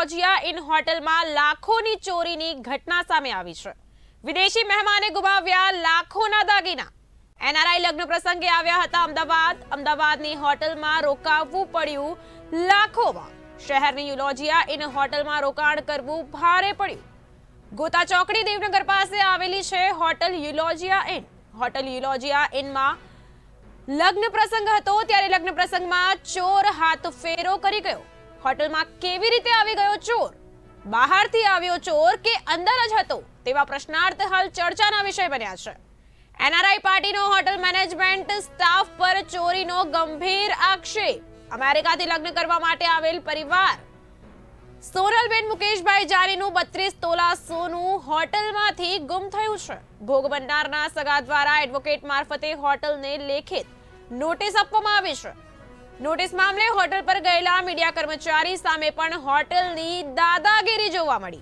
યુલોજિયા in હોટલમાં લાખોની ચોરીની ઘટના સામે આવી છે. વિદેશી મહેમાને ગુમાવ્યા લાખોના દાગીના. એનઆરઆઈ લગ્ન પ્રસંગે આવ્યા હતા અમદાવાદ. અમદાવાદની હોટલમાં રોકાવવું પડ્યું લાખોમાં. શહેરની યુલોજિયા ઇન હોટલમાં રોકાણ કરવું ભારે પડ્યું. ગોતા ચોકડી દેવનગર પાસે આવેલી છે hotel Eulogia inn. Hotel Eulogia ઇનમાં લગ્ન પ્રસંગ હતો, ત્યારે લગ્ન પ્રસંગમાં ચોર હાથ ફેરો કરી ગયો. હોટલમાં કેવી રીતે આવી ગયો ચોર? બહારથી આવ્યો ચોર કે અંદર જ હતો? તેવા પ્રશ્નાર્થ હાલ ચર્ચાના વિષય બન્યા છે. એનઆરઆઈ પાર્ટીનો હોટલ મેનેજમેન્ટ સ્ટાફ પર ચોરીનો ગંભીર આક્ષેપ. અમેરિકાથી લગ્ન કરવા માટે આવેલ પરિવાર. સોનલબેન મુકેશભાઈ જાનીનું બત્રીસ તોલા સોનું હોટલમાંથી ગુમ થયું છે. ભોગ બનનારના સગા દ્વારા એડવોકેટ મારફતે હોટલને લેખિત નોટિસ આપવામાં આવી છે. નોટિસ મામલે હોટલ પર ગયેલા મીડિયા કર્મચારી સામે પણ હોટલની દાદાગીરી જોવા મળી.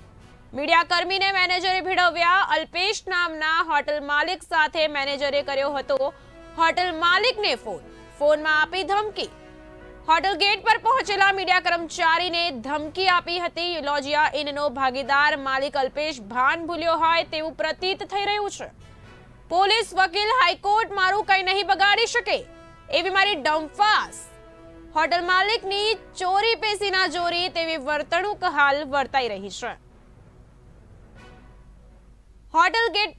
મીડિયા કર્મીને મેનેજરે ભીડવ્યા. અલ્પેશ નામના હોટલ માલિક સાથે મેનેજરે કર્યો હતો હોટલ માલિકને ફોન. ફોનમાં આપી ધમકી. હોટલ ગેટ પર પહોંચેલા મીડિયા કર્મચારીને ધમકી આપી હતી. લોજિયા ઇનનો ભાગીદાર માલિક અલ્પેશ ભાન ભૂલ્યો હોય તેવું પ્રતીત થઈ રહ્યું છે. પોલીસ વકીલ હાઈકોર્ટ મારું કંઈ નહીં બગાડી શકે. એવી મારી ડંફાસ હોટલ માલિકની ચોરી પેસીના ચોરી તેવી વર્તણૂક હાલ વર્તાઈ રહી છે. હોટલ ગેટ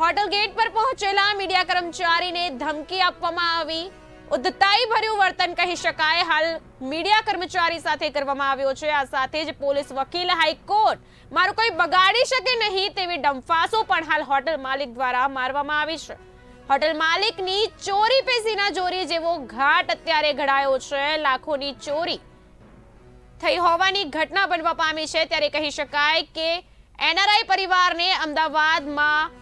હોટલ ગેટ પર પહોંચેલા મીડિયા કર્મચારીને ધમકી આપવામાં આવી. ઉદ્ધતાઈ ભર્યું વર્તન કહી શકાય. હાલ મીડિયા કર્મચારી સાથે કરવામાં આવ્યો છે. આ સાથે જ પોલીસ વકીલ હાઈકોર્ટ મારું કોઈ બગાડી શકે નહીં તેવી ડંફાસો પણ હાલ હોટલ માલિક દ્વારા મારવામાં આવી છે. હોટલ માલિકની ચોરી પેસીના ચોરી જેવો ઘાટ અત્યારે ઘડાયો છે. લાખોની ચોરી થઈ હોવાની ઘટના બનવા પામી છે. ત્યારે કહી શકાય કે એનઆરઆઈ પરિવારને અમદાવાદમાં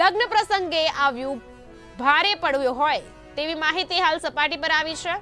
લગ્ન પ્રસંગે આવ્યું ભારે પડ્યું હોય તેવી માહિતી હાલ સપાટી પર આવી છે.